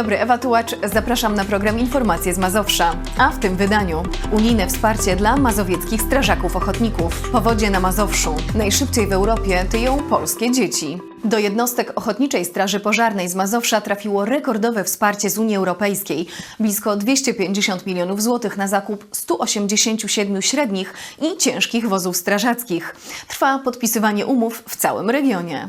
Dobry, Ewa Tułacz. Zapraszam na program Informacje z Mazowsza. A w tym wydaniu unijne wsparcie dla mazowieckich strażaków ochotników. Powodzie na Mazowszu. Najszybciej w Europie tyją polskie dzieci. Do jednostek Ochotniczej Straży Pożarnej z Mazowsza trafiło rekordowe wsparcie z Unii Europejskiej. Blisko 250 milionów złotych na zakup 187 średnich i ciężkich wozów strażackich. Trwa podpisywanie umów w całym regionie.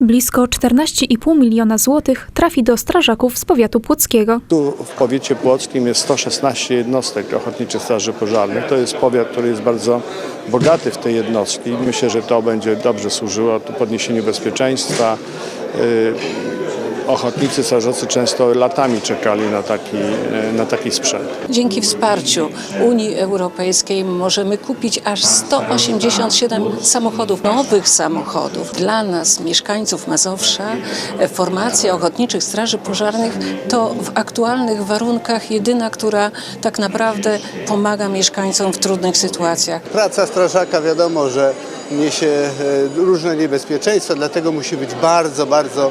Blisko 14,5 miliona złotych trafi do strażaków z powiatu płockiego. Tu w powiecie płockim jest 116 jednostek ochotniczych straży pożarnych. To jest powiat, który jest bardzo bogaty w te jednostki. Myślę, że to będzie dobrze służyło tu podniesieniu bezpieczeństwa. Ochotnicy strażacy często latami czekali na taki, na taki sprzęt. Dzięki wsparciu Unii Europejskiej możemy kupić aż 187 samochodów, nowych samochodów. Dla nas, mieszkańców Mazowsza, formacja Ochotniczych Straży Pożarnych to w aktualnych warunkach jedyna, która tak naprawdę pomaga mieszkańcom w trudnych sytuacjach. Praca strażaka wiadomo, że niesie e, różne niebezpieczeństwa, dlatego musi być bardzo, bardzo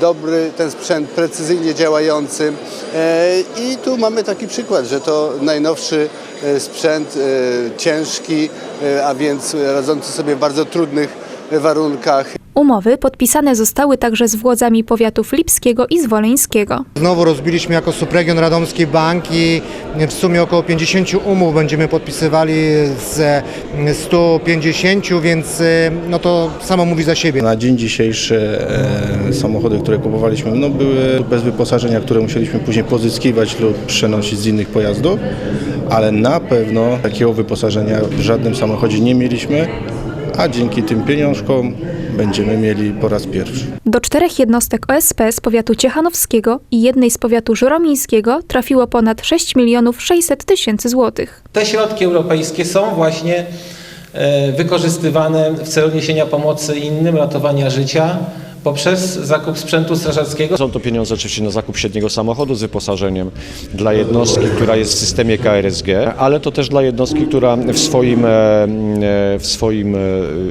dobry ten sprzęt, precyzyjnie działający. E, I tu mamy taki przykład, że to najnowszy e, sprzęt, ciężki, a więc radzący sobie w bardzo trudnych warunkach. Umowy podpisane zostały także z władzami powiatów lipskiego i zwoleńskiego. Znowu rozbiliśmy jako subregion Radomski Bank i w sumie około 50 umów będziemy podpisywali z 150, więc e, no to samo mówi za siebie. Na dzień dzisiejszy e, samochody, które kupowaliśmy, no były bez wyposażenia, które musieliśmy później pozyskiwać lub przenosić z innych pojazdów, ale na pewno takiego wyposażenia w żadnym samochodzie nie mieliśmy, a dzięki tym pieniążkom będziemy mieli po raz pierwszy. Do czterech jednostek OSP z powiatu ciechanowskiego i jednej z powiatu żuromińskiego trafiło ponad 6 milionów 600 tysięcy złotych. Te środki europejskie są właśnie e, wykorzystywane w celu niesienia pomocy innym, ratowania życia poprzez zakup sprzętu strażackiego. Są to pieniądze oczywiście na zakup średniego samochodu z wyposażeniem dla jednostki, która jest w systemie KRSG, ale to też dla jednostki, która w swoim, e, e, w swoim e,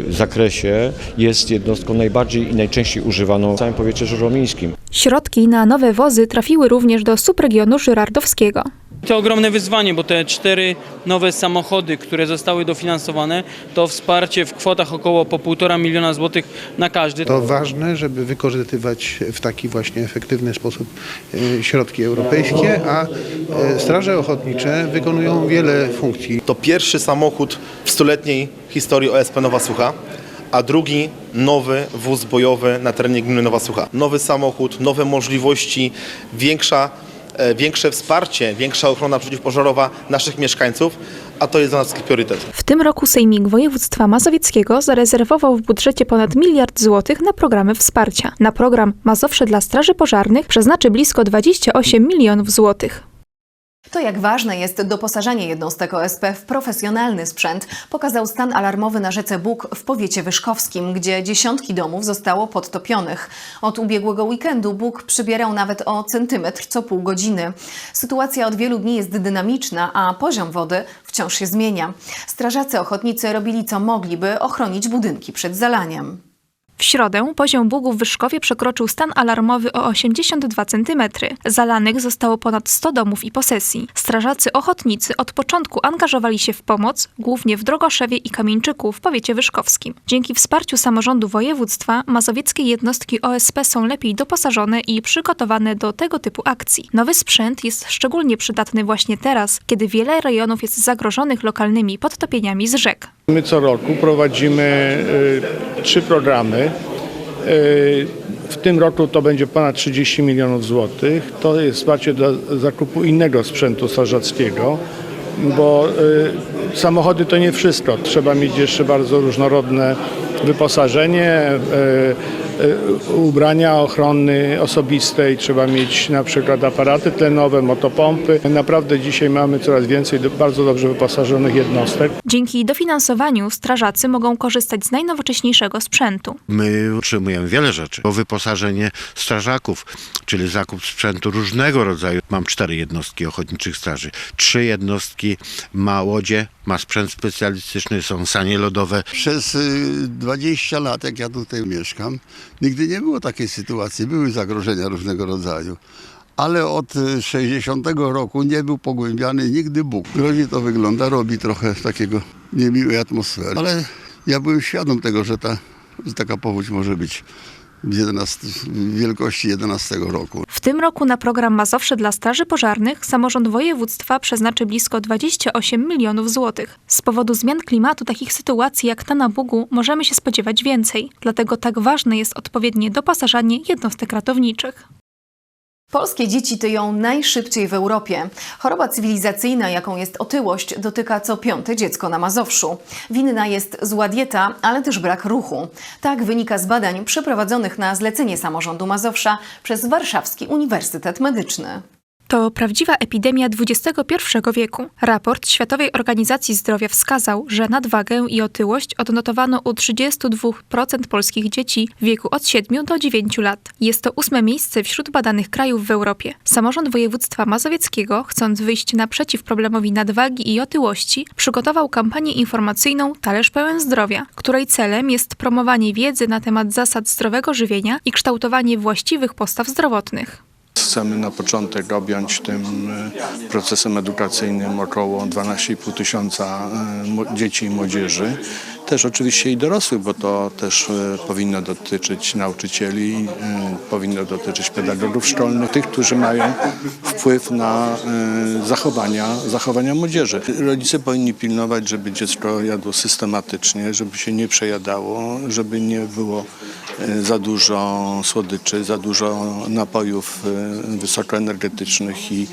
zakresie jest jednostką najbardziej i najczęściej używaną w całym powiecie żuromińskim. Środki na nowe wozy trafiły również do subregionu żyrardowskiego. To ogromne wyzwanie, bo te cztery nowe samochody, które zostały dofinansowane, to wsparcie w kwotach około po 1,5 miliona złotych na każdy. To ważne, żeby wykorzystywać w taki właśnie efektywny sposób e, środki europejskie, a e, straże ochotnicze wykonują wiele funkcji. To pierwszy samochód w stuletniej historii OSP Nowa Sucha, a drugi nowy wóz bojowy na terenie gminy Nowa Sucha. Nowy samochód, nowe możliwości, większa, większe wsparcie, większa ochrona przeciwpożarowa naszych mieszkańców, a to jest dla nas priorytet. W tym roku Sejmik Województwa Mazowieckiego zarezerwował w budżecie ponad miliard złotych na programy wsparcia. Na program Mazowsze dla Straży Pożarnych przeznaczy blisko 28 milionów złotych. To jak ważne jest doposażanie jednostek OSP w profesjonalny sprzęt, pokazał stan alarmowy na rzece Bóg w powiecie wyszkowskim, gdzie dziesiątki domów zostało podtopionych. Od ubiegłego weekendu Bóg przybierał nawet o centymetr co pół godziny. Sytuacja od wielu dni jest dynamiczna, a poziom wody wciąż się zmienia. Strażacy ochotnicy robili co mogli, by ochronić budynki przed zalaniem. W środę poziom Bugów w Wyszkowie przekroczył stan alarmowy o 82 cm. Zalanych zostało ponad 100 domów i posesji. Strażacy ochotnicy od początku angażowali się w pomoc, głównie w Drogoszewie i Kamieńczyku w powiecie wyszkowskim. Dzięki wsparciu samorządu województwa mazowieckie jednostki OSP są lepiej doposażone i przygotowane do tego typu akcji. Nowy sprzęt jest szczególnie przydatny właśnie teraz, kiedy wiele rejonów jest zagrożonych lokalnymi podtopieniami z rzek. My co roku prowadzimy y, trzy programy. Y, w tym roku to będzie ponad 30 milionów złotych. To jest wsparcie dla zakupu innego sprzętu strażackiego, bo y, samochody to nie wszystko. Trzeba mieć jeszcze bardzo różnorodne wyposażenie, y, ubrania ochrony osobistej, trzeba mieć na przykład aparaty tlenowe, motopompy. Naprawdę dzisiaj mamy coraz więcej bardzo dobrze wyposażonych jednostek. Dzięki dofinansowaniu strażacy mogą korzystać z najnowocześniejszego sprzętu. My utrzymujemy wiele rzeczy. O wyposażenie strażaków, czyli zakup sprzętu różnego rodzaju. Mam cztery jednostki ochotniczych straży. Trzy jednostki ma łodzie, ma sprzęt specjalistyczny, są sanie lodowe. Przez y, 20 lat, jak ja tutaj mieszkam, nigdy nie było takiej sytuacji. Były zagrożenia różnego rodzaju. ale od y, 60 roku nie był pogłębiany nigdy Bóg. Groźnie to wygląda, robi trochę takiego niemiłej atmosfery, ale ja byłem świadom tego, że, ta, że taka powódź może być 11, w wielkości 11 roku. W tym roku na program Mazowsze dla Straży Pożarnych samorząd województwa przeznaczy blisko 28 milionów złotych. Z powodu zmian klimatu takich sytuacji jak ta na Bugu możemy się spodziewać więcej. Dlatego tak ważne jest odpowiednie doposażanie jednostek ratowniczych. Polskie dzieci tyją najszybciej w Europie. Choroba cywilizacyjna, jaką jest otyłość, dotyka co piąte dziecko na Mazowszu. Winna jest zła dieta, ale też brak ruchu. Tak wynika z badań przeprowadzonych na zlecenie samorządu Mazowsza przez Warszawski Uniwersytet Medyczny. To prawdziwa epidemia XXI wieku. Raport Światowej Organizacji Zdrowia wskazał, że nadwagę i otyłość odnotowano u 32% polskich dzieci w wieku od 7 do 9 lat. Jest to ósme miejsce wśród badanych krajów w Europie. Samorząd województwa mazowieckiego, chcąc wyjść naprzeciw problemowi nadwagi i otyłości, przygotował kampanię informacyjną Talerz pełen zdrowia, której celem jest promowanie wiedzy na temat zasad zdrowego żywienia i kształtowanie właściwych postaw zdrowotnych. Chcemy na początek objąć tym e, procesem edukacyjnym około 12,5 tysiąca e, dzieci i młodzieży. Też oczywiście i dorosłych, bo to też e, powinno dotyczyć nauczycieli, powinno dotyczyć pedagogów szkolnych, tych, którzy mają wpływ na zachowania, zachowania młodzieży. Rodzice powinni pilnować, żeby dziecko jadło systematycznie, żeby się nie przejadało, żeby nie było za dużo słodyczy, za dużo napojów e, wysokoenergetycznych i,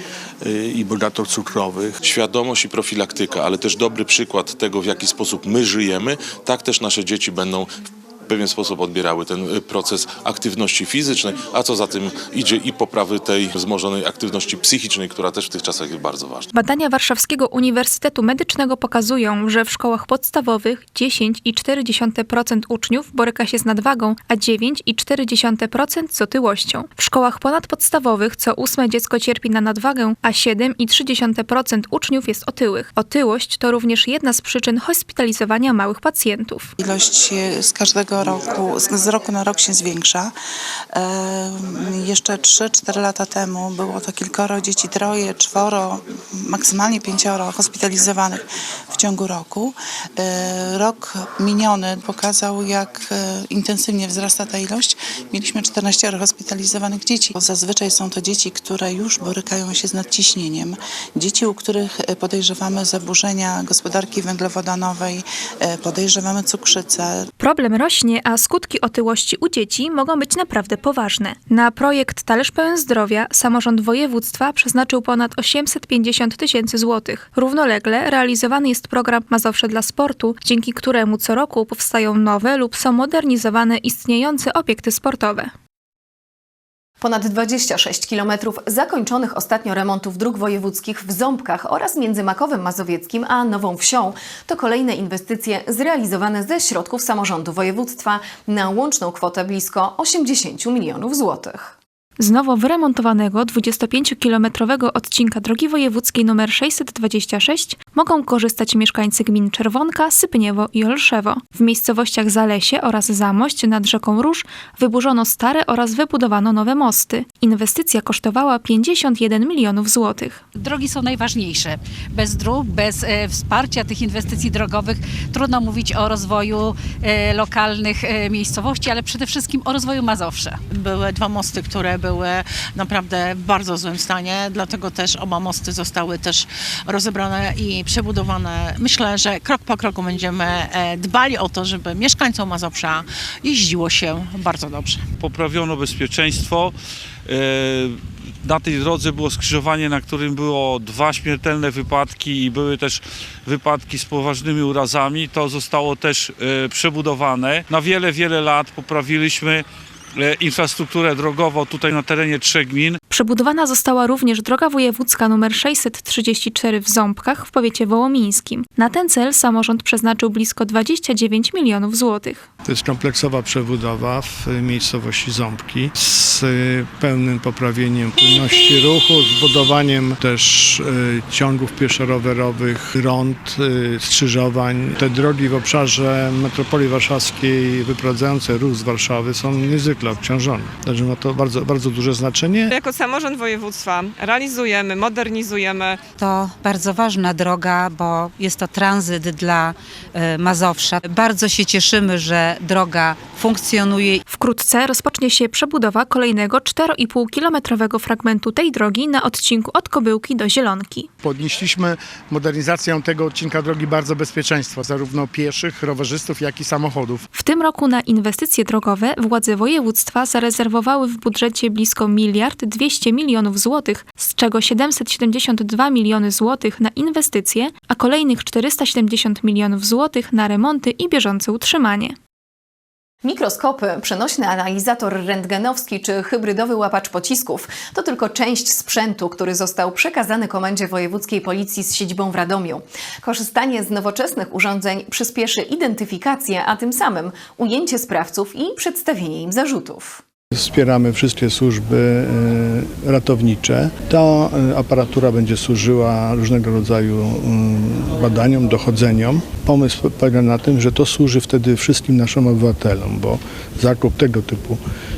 e, i bogato cukrowych. Świadomość i profilaktyka, ale też dobry przykład tego, w jaki sposób my żyjemy, tak też nasze dzieci będą w pewien sposób odbierały ten y, proces aktywności fizycznej, a co za tym idzie i poprawy tej wzmożonej aktywności psychicznej, która też w tych czasach jest bardzo ważna. Badania Warszawskiego Uniwersytetu Medycznego pokazują, że w szkołach podstawowych 10,4% uczniów boryka się z nadwagą, a 9,4% z otyłością. W szkołach ponadpodstawowych co ósme dziecko cierpi na nadwagę, a 7,3% uczniów jest otyłych. Otyłość to również jedna z przyczyn hospitalizowania małych pacjentów. Ilość e, z każdego roku, z roku na rok się zwiększa. Jeszcze 3-4 lata temu było to kilkoro dzieci, troje, czworo, maksymalnie pięcioro hospitalizowanych w ciągu roku. E, Rok miniony pokazał, jak e, intensywnie wzrasta ta ilość. Mieliśmy 14 hospitalizowanych dzieci. Zazwyczaj są to dzieci, które już borykają się z nadciśnieniem. Dzieci, u których e, podejrzewamy zaburzenia gospodarki węglowodanowej, podejrzewamy cukrzycę. Problem rośnie, a skutki otyłości u dzieci mogą być naprawdę poważne. Na projekt Talerz Pełen Zdrowia samorząd województwa przeznaczył ponad 850 tysięcy złotych. Równolegle realizowany jest program Mazowsze dla Sportu, dzięki któremu co roku powstają nowe lub są modernizowane istniejące obiekty sportowe. Ponad 26 km zakończonych ostatnio remontów dróg wojewódzkich w Ząbkach oraz między Makowem Mazowieckim a Nową Wsią to kolejne inwestycje zrealizowane ze środków samorządu województwa na łączną kwotę blisko 80 milionów złotych. Z nowo wyremontowanego 25-kilometrowego odcinka drogi wojewódzkiej nr 626 mogą korzystać mieszkańcy gmin Czerwonka, Sypniewo i Olszewo. W miejscowościach Zalesie oraz Zamość nad rzeką Róż wyburzono stare oraz wybudowano nowe mosty. Inwestycja kosztowała 51 milionów złotych. Drogi są najważniejsze. Bez dróg, bez e, wsparcia tych inwestycji drogowych trudno mówić o rozwoju e, lokalnych e, miejscowości, ale przede wszystkim o rozwoju Mazowsza. Były dwa mosty, które były naprawdę w bardzo złym stanie, dlatego też oba mosty zostały też rozebrane i przebudowane. Myślę, że krok po kroku będziemy e, dbali o to, żeby mieszkańcom Mazowsza jeździło się bardzo dobrze. poprawiono bezpieczeństwo. E, Na tej drodze było skrzyżowanie, na którym było dwa śmiertelne wypadki i były też wypadki z poważnymi urazami. To zostało też e, przebudowane. Na wiele, wiele lat poprawiliśmy infrastrukturę drogową tutaj na terenie trzech gmin. Przebudowana została również droga wojewódzka nr 634 w Ząbkach w powiecie wołomińskim. Na ten cel samorząd przeznaczył blisko 29 milionów złotych. To jest kompleksowa przebudowa w miejscowości Ząbki z y, pełnym poprawieniem płynności ruchu, zbudowaniem też y, ciągów pieszo-rowerowych, rond, skrzyżowań. Te drogi w obszarze metropolii warszawskiej wyprowadzające ruch z Warszawy są niezwykle niezwykle obciążony. Także ma to bardzo, bardzo duże znaczenie. Jako samorząd województwa realizujemy, modernizujemy. To bardzo ważna droga, bo jest to tranzyt dla e, Mazowsza. Bardzo się cieszymy, że droga funkcjonuje. Wkrótce rozpocznie się przebudowa kolejnego 4,5-kilometrowego fragmentu tej drogi na odcinku od Kobyłki do Zielonki. Podnieśliśmy modernizację tego odcinka drogi bardzo bezpieczeństwa, zarówno pieszych, rowerzystów, jak i samochodów. W tym roku na inwestycje drogowe władze województwa zarezerwowały w budżecie blisko miliard 200 milionów złotych, z czego 772 miliony złotych na inwestycje, a kolejnych 470 milionów złotych na remonty i bieżące utrzymanie. Mikroskopy, przenośny analizator rentgenowski czy hybrydowy łapacz pocisków to tylko część sprzętu, który został przekazany Komendzie Wojewódzkiej Policji z siedzibą w Radomiu. Korzystanie z nowoczesnych urządzeń przyspieszy identyfikację, a tym samym ujęcie sprawców i przedstawienie im zarzutów. Wspieramy wszystkie służby e, ratownicze. Ta e, aparatura będzie służyła różnego rodzaju e, badaniom, dochodzeniom. Pomysł polega na tym, że to służy wtedy wszystkim naszym obywatelom, bo zakup tego typu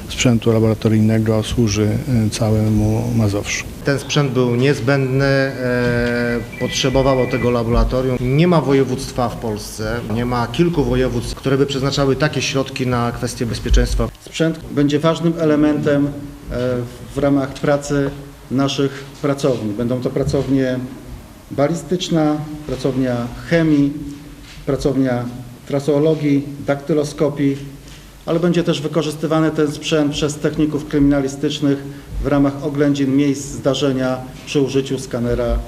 sprzętu laboratoryjnego służy całemu Mazowszu. Ten sprzęt był niezbędny, e, potrzebowało tego laboratorium. Nie ma województwa w Polsce, nie ma kilku województw, które by przeznaczały takie środki na kwestie bezpieczeństwa. Sprzęt będzie ważnym elementem e, w ramach pracy naszych pracowni. Będą to pracownie balistyczna, pracownia chemii, pracownia traseologii, daktyloskopii, ale będzie też wykorzystywany ten sprzęt przez techników kryminalistycznych w ramach oględzin miejsc zdarzenia przy użyciu skanera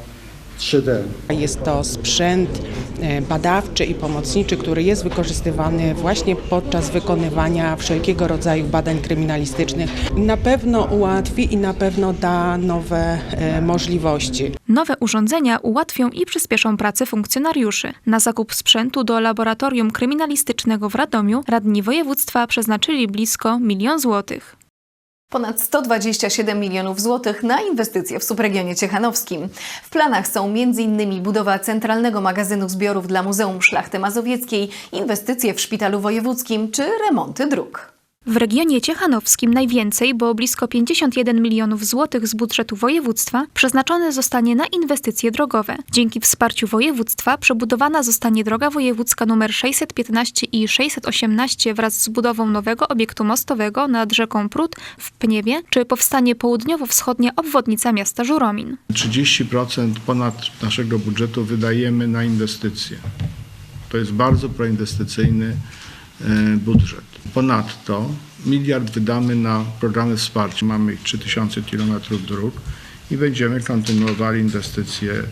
3D. Jest to sprzęt e, badawczy i pomocniczy, który jest wykorzystywany właśnie podczas wykonywania wszelkiego rodzaju badań kryminalistycznych. Na pewno ułatwi i na pewno da nowe e, możliwości. Nowe urządzenia ułatwią i przyspieszą pracę funkcjonariuszy. Na zakup sprzętu do laboratorium kryminalistycznego w Radomiu radni województwa przeznaczyli blisko milion złotych. Ponad 127 milionów złotych na inwestycje w subregionie ciechanowskim. W planach są m.in. budowa centralnego magazynu zbiorów dla Muzeum Szlachty Mazowieckiej, inwestycje w szpitalu wojewódzkim czy remonty dróg. W regionie ciechanowskim najwięcej, bo blisko 51 milionów złotych z budżetu województwa przeznaczone zostanie na inwestycje drogowe. Dzięki wsparciu województwa przebudowana zostanie droga wojewódzka nr 615 i 618 wraz z budową nowego obiektu mostowego nad rzeką Prut w Pniewie, czy powstanie południowo-wschodnia obwodnica miasta Żuromin. 30% ponad naszego budżetu wydajemy na inwestycje. To jest bardzo proinwestycyjny budżet. Ponadto miliard wydamy na programy wsparcia. Mamy 3000 km dróg i będziemy kontynuowali inwestycje e,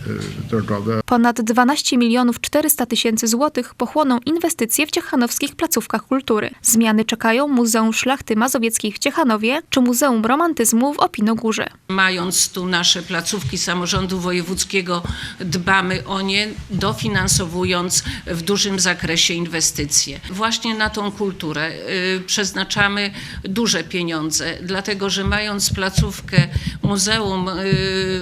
drogowe. Ponad 12 milionów 400 tysięcy złotych pochłoną inwestycje w ciechanowskich placówkach kultury. Zmiany czekają Muzeum Szlachty Mazowieckiej w Ciechanowie czy Muzeum Romantyzmu w Opinogórze. Mając tu nasze placówki samorządu wojewódzkiego, dbamy o nie, dofinansowując w dużym zakresie inwestycje. Właśnie na tą kulturę y, przeznaczamy duże pieniądze, dlatego że mając placówkę Muzeum y,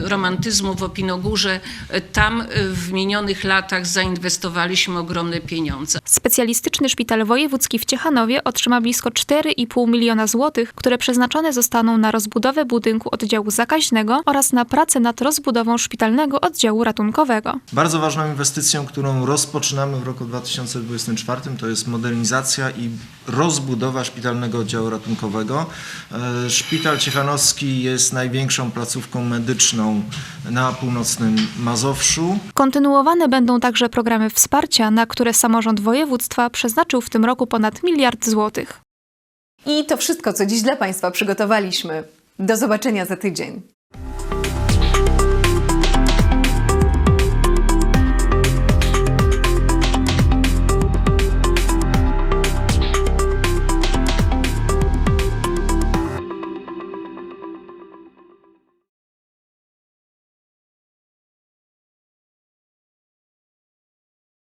Romantyzmu w Opinogórze, y, tam y, w minionych latach zainwestowaliśmy ogromne pieniądze. Specjalistyczny szpital wojewódzki w Ciechanowie otrzyma blisko 4,5 miliona złotych, które przeznaczone zostaną na rozbudowę budynku oddziału zakaźnego oraz na pracę nad rozbudową szpitalnego oddziału ratunkowego. Bardzo ważną inwestycją, którą rozpoczynamy w roku 2024 to jest modernizacja i rozbudowa szpitalnego oddziału ratunkowego. E, Szpital Ciechanowski jest największą placówką medyczną na północnym Mazowszu. Kontynuowane będą także programy wsparcia, na które samorząd województwa przeznaczył w tym roku ponad miliard złotych. I to wszystko, co dziś dla Państwa przygotowaliśmy. Do zobaczenia za tydzień.